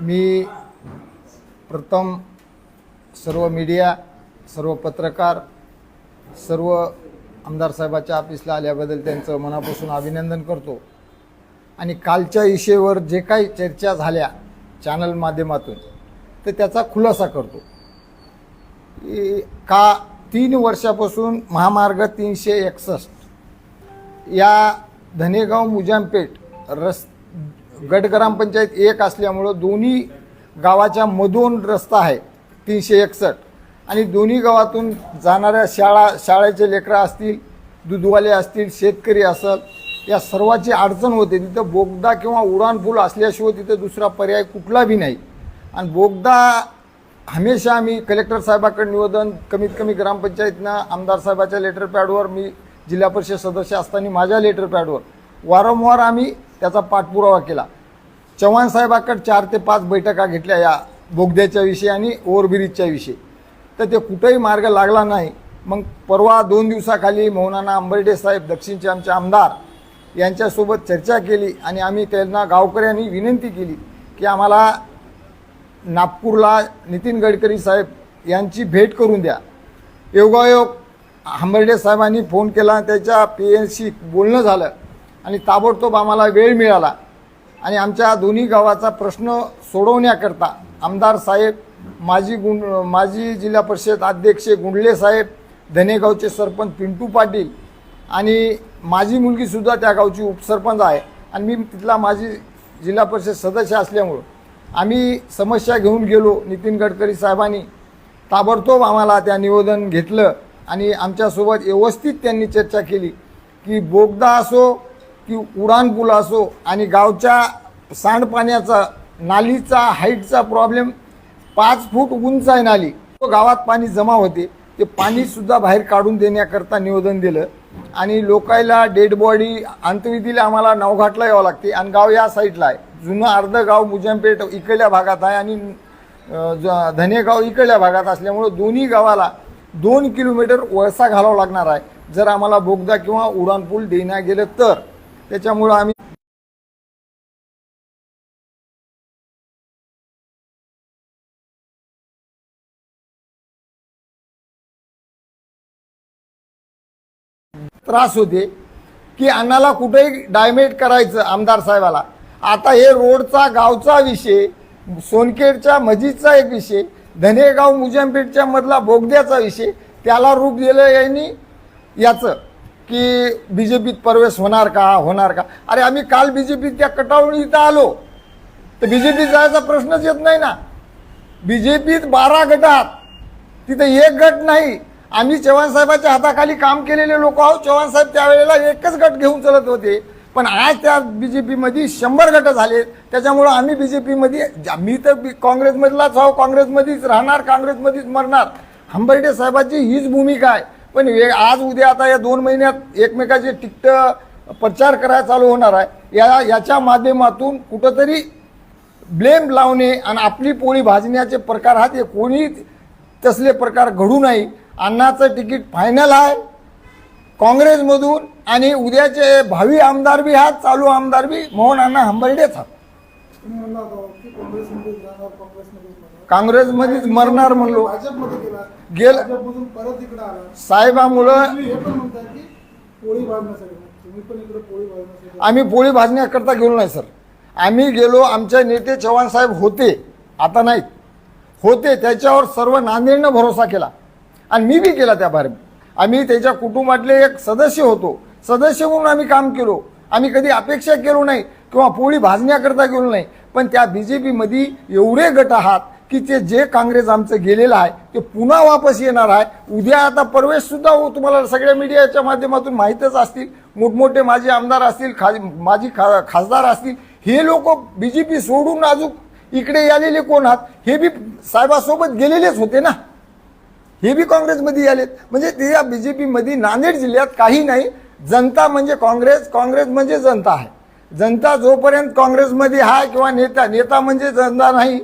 मी प्रथम सर्व मीडिया सर्व पत्रकार सर्व आमदार साहेबाच्या ऑफिसला आल्याबद्दल त्यांचं मनापासून अभिनंदन करतो. आणि कालच्या इशेवर जे काही चर्चा झाल्या चॅनल माध्यमातून तर त्याचा खुलासा करतो. का तीन वर्षापासून महामार्ग तीनशे एकसष्ट या धनेगाव मुजामपेठ रस गट ग्रामपंचायत एक असल्यामुळं दोन्ही गावाच्या मधून रस्ता आहे तीनशे एकसष्ट. आणि दोन्ही गावातून जाणाऱ्या शाळा शाळेचे लेकरं असतील दूधवाले असतील शेतकरी असल या सर्वाची अडचण होते. तिथं बोगदा किंवा उडान पूल असल्याशिवाय तिथं दुसरा पर्याय कुठला बी नाही. आणि बोगदा हमेशा आम्ही कलेक्टर साहेबाकडे निवेदन कमीत कमी ग्रामपंचायतनं आमदार साहेबाच्या लेटर पॅडवर मी जिल्हा परिषद सदस्य असताना माझ्या लेटर पॅडवर. वारंवार आम्ही त्याचा पाठपुरावा केला. चव्हाण साहेबाकड चार ते पाच बैठका घेतल्या या बोगद्याच्या विषयी आणि ओव्हरब्रिजच्या विषयी. तर ते कुठंही मार्ग लागला नाही. मग परवा दोन दिवसाखाली मोहनाना आंबर्डे साहेब दक्षिणचे आमचे आमदार यांच्यासोबत चर्चा केली आणि आम्ही त्यांना गावकऱ्यांनी विनंती केली की आम्हाला नागपूरला नितीन गडकरी साहेब यांची भेट करून द्या. योगायोग आंबर्डे साहेबांनी फोन केला त्याच्या पी एनशी बोलणं झालं. आणि ताबडतोब आम्हाला वेळ मिळाला. आणि आमच्या दोन्ही गावाचा प्रश्न सोडवण्याकरता आमदार साहेब माजी गुं माजी जिल्हा परिषद अध्यक्ष गुंडले साहेब धनेगावचे सरपंच पिंटू पाटील आणि माझी मुलगीसुद्धा त्या गावची उपसरपंच आहे. आणि मी तिथला माझी जिल्हा परिषद सदस्य असल्यामुळं आम्ही समस्या घेऊन गेलो नितीन गडकरी साहेबांनी. ताबडतोब आम्हाला त्या निवेदन घेतलं आणि आमच्यासोबत व्यवस्थित त्यांनी चर्चा केली की बोगदा असो की उडान पूल असो आणि गावच्या सांडपाण्याचा नालीचा हाईटचा प्रॉब्लेम पाच फूट उंच आहे नाली. तो गावात पाणी जमा होते. ते पाणीसुद्धा बाहेर काढून देण्याकरता निवेदन दिलं. आणि लोकायला डेड बॉडी अंतविधीला आम्हाला नवघाटला यावं लागते. आणि गाव या साईडला आहे. जुनं अर्ध गाव मुजमपेठ इकडल्या भागात आहे आणि ज- धनेगाव इकडल्या भागात असल्यामुळं दोन्ही गावाला दोन किलोमीटर वळसा घालावा लागणार आहे. जर आम्हाला बोगदा किंवा उडानपूल देण्या गेलं तर. त्याच्यामुळं आम्ही त्रास होते की अण्णाला कुठेही डायमेट करायचं आमदार साहेबाला. आता हे रोडचा गावचा विषय सोनखेडच्या मजीदचा एक विषय धनेगाव मुजमपेठच्या मधला बोगद्याचा विषय त्याला रूप दिलं यांनी याचं. की बी जे पीत प्रवेश होणार का होणार का? अरे आम्ही काल बी जे पीच्या त्या कटावून इथं आलो. तर बी जे पीत जायचा प्रश्नच येत नाही ना. बी जे पीत बारा गटात तिथे एक गट नाही. आम्ही चव्हाण साहेबाच्या हाताखाली काम केलेले लोक आहोत. चव्हाण साहेब त्यावेळेला एकच गट घेऊन चलत होते. पण आज त्या बी जे पीमध्ये शंभर गट झाले. त्याच्यामुळं आम्ही बी जे पीमध्ये मी तर बी- काँग्रेसमधलाच आहो. काँग्रेसमध्येच राहणार काँग्रेसमध्येच मरणार. हंबर्डे साहेबाची हीच भूमिका आहे. पण आज उद्या आता या दोन महिन्यात एकमेकाचे तिकट प्रचार करायला चालू होणार आहे. या याच्या माध्यमातून कुठंतरी ब्लेम लावणे आणि आपली पोळी भाजण्याचे प्रकार हा ते कोणी तसले प्रकार घडू नाही. अण्णाचं तिकीट फायनल आहे. काँग्रेसमधून आणि उद्याचे भावी आमदार बी हा चालू आमदार बी मोहन अण्णा हंबर्डेच हा काँग्रेसमध्येच मरणार. म्हणलो. भाजपमध्ये गेला परत इकडे आला. साहेबामुळं तुम्ही हे पण म्हणताय की पोळी भाजण्यासाठी. तुम्ही पण इकडे पोळी भाजण्यासाठी आम्ही पोळी भाजण्याकरता गेलो नाही सर. आम्ही गेलो आमचे नेते चव्हाण साहेब होते आता नाहीत. होते त्याच्यावर सर्व नांदेडनं भरोसा केला. आणि मी बी केला त्या बारे आम्ही त्याच्या कुटुंबातले एक सदस्य होतो. सदस्य म्हणून आम्ही काम केलो. आम्ही कधी अपेक्षा केलो नाही किंवा पोळी भाजण्याकरता गेलो नाही. पण त्या बी जे पीमध्ये एवढे गट आहात की ते जे काँग्रेस आमचं गेलेलं आहे ते पुन्हा वापस येणार आहे. उद्या आता परवेशसुद्धा हो तुम्हाला सगळ्या मीडियाच्या माध्यमातून माहीतच असतील. मोठमोठे माजी आमदार असतील खा माजी खा खासदार असतील. हे लोक बी जे पी सोडून अजून इकडे आलेले कोण आहात? हे बी साहेबासोबत गेलेलेच होते ना. हे बी काँग्रेसमध्ये आलेत. म्हणजे ते या बी जे पीमध्ये नांदेड जिल्ह्यात काही नाही. जनता म्हणजे काँग्रेस काँग्रेस म्हणजे जनता आहे. जनता जोपर्यंत काँग्रेसमध्ये आहे किंवा नेता नेता म्हणजे जनता नाही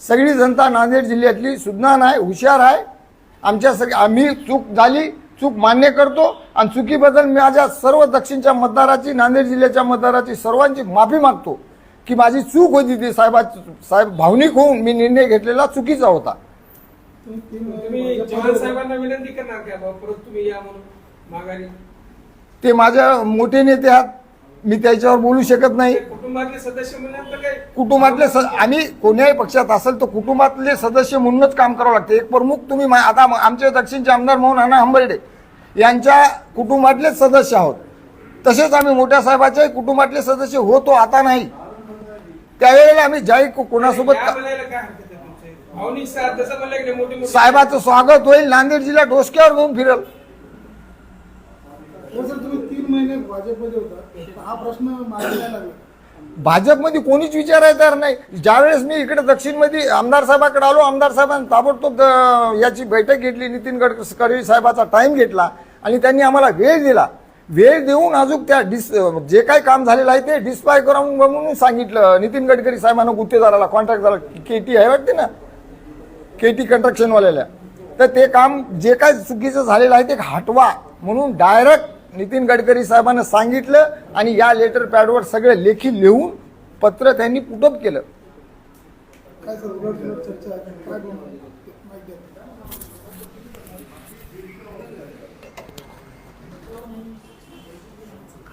सगळी जनता नांदेड जिल्ह्यातली सुज्ञान आहे हुशार आहे. आमच्या सग आम्ही चूक झाली चूक मान्य करतो आणि चुकीबद्दल माझ्या सर्व दक्षिणच्या मतदाराची नांदेड जिल्ह्याच्या मतदाराची सर्वांची माफी मागतो की माझी चूक होती ती. साहेबा साहेब भावनिक होऊन मी निर्णय घेतलेला चुकीचा होता. ते माझ्या मोठे नेते आहात. मी त्याच्यावर बोलू शकत नाही. कुटुंबातले सदस्य म्हणल्यानंतर काय? कुटुंबातले स आम्ही कोण्याही पक्षात असेल तर कुटुंबातले सदस्य म्हणूनच काम करावं लागते. एक प्रमुख तुम्ही मा- आता आमचे दक्षिणचे आमदार म्हणून अण्णा हंबर्डे यांच्या कुटुंबातलेच सदस्य आहोत. तसेच आम्ही मोठ्या साहेबाच्याही कुटुंबातले सदस्य होतो आता नाही. त्यावेळेला आम्ही जाई को- कोणासोबत या का- म्हणायला काय हरकत आहे तुमचे? भावनिक साथ जसं म्हणलं की नाही, मोठे मोठे साहेबाचं स्वागत होईल नांदेड जिल्हा डोसक्यावर घेऊन फिरल. महिने भाजपमध्ये होता. हा प्रश्न लागला. भाजपमध्ये कोणीच विचारायला तयार नाही. ज्यावेळेस मी इकडे दक्षिणमध्ये आमदार साहेबाकडे आलो आमदार साहेबांनी ताबडतोब याची बैठक घेतली. नितीन गडकरी साहेबाचा टाईम घेतला आणि त्यांनी आम्हाला वेळ दिला. वेळ देऊन अजून त्या डिस जे काही काम झालेलं आहे ते डिस्पाय करून म्हणून सांगितलं. नितीन गडकरी साहेबांना गुत्तेदाराला कॉन्ट्रॅक्ट झाला के टी आहे वाटते ना? के टी कंट्रक्शनवाल्याला तर ते काम जे काय चुकीचं झालेलं आहे ते हटवा म्हणून डायरेक्ट नितीन गडकरी साहेबांना सांगितलं आणि या लेटर पॅडवर सगळे लेखी लिहून पत्र त्यांनी पुटअप केलं.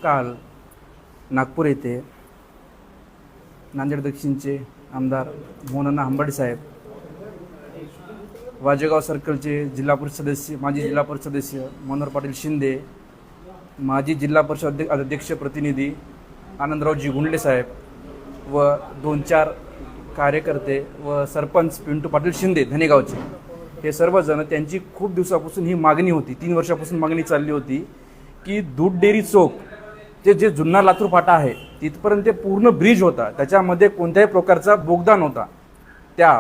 काल नागपूर येथे नांदेड दक्षिणचे आमदार मोहनण्णा हंबाडे साहेब वाजेगाव सर्कलचे जिल्हा परिषद सदस्य माजी जिल्हा परिषद सदस्य मनोहर पाटील शिंदे माजी जिल्हा परिषद अध्यक्ष प्रतिनिधी आनंदरावजी गुंडले साहेब व दोन चार कार्यकर्ते व सरपंच पिंटू पाटील शिंदे धनेगावचे. हे सर्वजण त्यांची खूप दिवसापासून ही मागणी होती. तीन वर्षापासून मागणी चालली होती की दूध डेअरी चौक ते जे जुन्ना लातूर फाटा आहे तिथपर्यंत ते पूर्ण ब्रिज होता. त्याच्यामध्ये कोणत्याही प्रकारचा बोगदा नव्हता त्या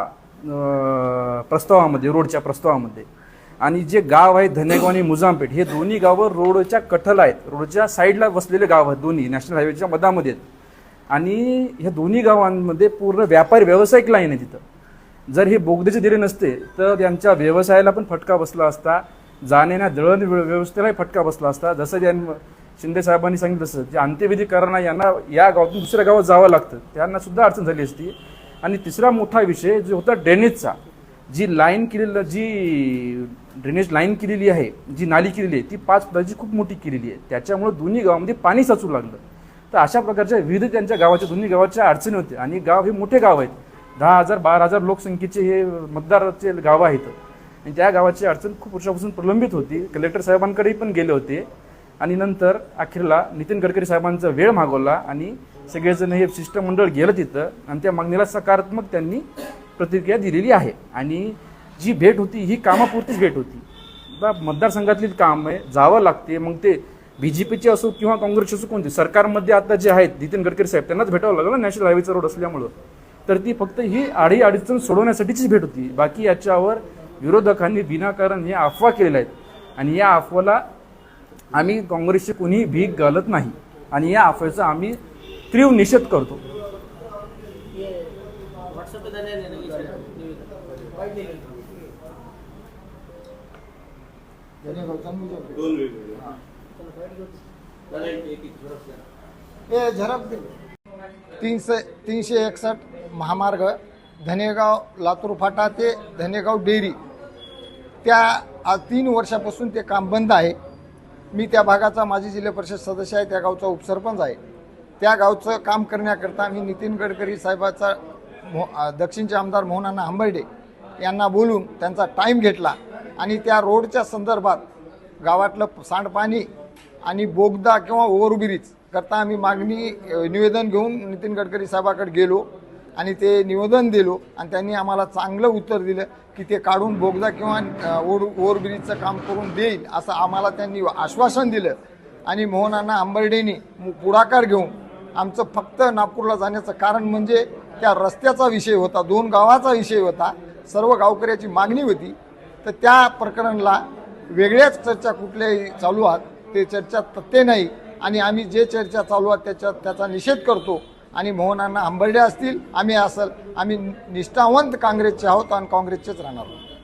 प्रस्तावामध्ये रोडच्या प्रस्तावामध्ये. आणि जे गाव आहे धनेगाव आणि मुजामपेठ हे दोन्ही गावं रोडच्या कठल आहेत. रोडच्या साईडला बसलेले गाव आहेत दोन्ही नॅशनल हायवेच्या मधामध्ये आहेत. आणि ह्या दोन्ही गावांमध्ये पूर्ण व्यापारी व्यावसायिक लाईन आहे तिथं. जर हे बोगद्याचे दिले नसते तर त्यांच्या व्यवसायाला पण फटका बसला असता जाण्याना दळण व्यवस्थेलाही फटका बसला असता. जसं ज्यां शिंदे साहेबांनी सांगितलं तसं जे अंत्यविधी करणार यांना या गावातून दुसऱ्या गावात जावं लागतं त्यांना सुद्धा अडचण झाली असती. आणि तिसरा मोठा विषय जो होता ड्रेनेजचा जी लाईन केलेलं जी ड्रेनेज लाईन केलेली आहे जी नाली केलेली आहे ती पाच फुटाची खूप मोठी केलेली आहे. त्याच्यामुळे दोन्ही गावामध्ये पाणी साचू लागलं. तर अशा प्रकारच्या विविध त्यांच्या गावाच्या दोन्ही गावाच्या अडचणी होत्या. आणि गाव हे मोठे गाव आहेत. दहा हजार बारा हजार लोकसंख्येचे हे मतदाराचे गाव आहेत. आणि त्या गावाची अडचण खूप वर्षापासून प्रलंबित होती. कलेक्टर साहेबांकडे पण गेले होते. आणि नंतर अखेरला नितीन गडकरी साहेबांचा वेळ मागवला आणि सगळेजण हे शिष्टमंडळ गेलं तिथं. आणि त्या मागणीला सकारात्मक त्यांनी प्रतिक्रिया दिलेली आहे. आणि जी भेट होती ही कामापुरतीच भेट होती. आता मतदारसंघातली काम आहे जावं लागते मग ते बी जे पीचे असो किंवा काँग्रेसचे असो कोणते सरकारमध्ये आता जे आहेत नितीन गडकरी साहेब त्यांनाच भेटावं लागलं नॅशनल हायवेचा रोड असल्यामुळं. तर ती फक्त ही आडी अडचण सोडवण्यासाठीचीच भेट होती. बाकी याच्यावर विरोधकांनी विनाकारण हे अफवा केलेल्या आहेत. आणि या अफवाला आम्ही काँग्रेसचे कोणीही भीक घालत नाही. आणि या अफवेचा आम्ही तीव्र निषेध करतो. हे. झरप. तीनशे तीनशे एकसष्ट महामार्ग धनेगाव लातूर फाटा ते धनेगाव डेअरी. त्या आज तीन वर्षापासून ते काम बंद आहे. मी त्या भागाचा माजी जिल्हा परिषद सदस्य आहे त्या गावचा उपसरपंच आहे. त्या गावचं काम करण्याकरता मी नितीन गडकरी साहेबाचा मो दक्षिणचे आमदार मोहनाना आंबर्डे यांना बोलून त्यांचा टाईम घेतला. आणि त्या रोडच्या संदर्भात गावातलं सांडपाणी आणि बोगदा किंवा ओव्हरब्रिज करता आम्ही मागणी निवेदन घेऊन नितीन गडकरी साहेबाकडे गेलो आणि ते निवेदन दिलो आणि त्यांनी आम्हाला चांगलं उत्तर दिलं की ते काढून बोगदा किंवा ओर ओव्हरब्रिजचं काम करून देईल असं आम्हाला त्यांनी आश्वासन दिलं. आणि मोहनांना आंबर्डेनी मु- पुढाकार घेऊन आमचं फक्त नागपूरला जाण्याचं कारण म्हणजे त्या रस्त्याचा विषय होता दोन गावाचा विषय होता. सर्व गावकऱ्याची मागणी होती. तर त्या प्रकरणाला वेगळ्याच चर्चा कुठल्याही चालू आहात. ते चर्चा तथ्य नाही. आणि आम्ही जे चर्चा चालू आहात त्याच्यात त्याचा निषेध करतो. आणि मोहनांना आंबर्डे असतील आम्ही असल आम्ही निष्ठावंत काँग्रेसचे आहोत आणि काँग्रेसचेच राहणार आहोत.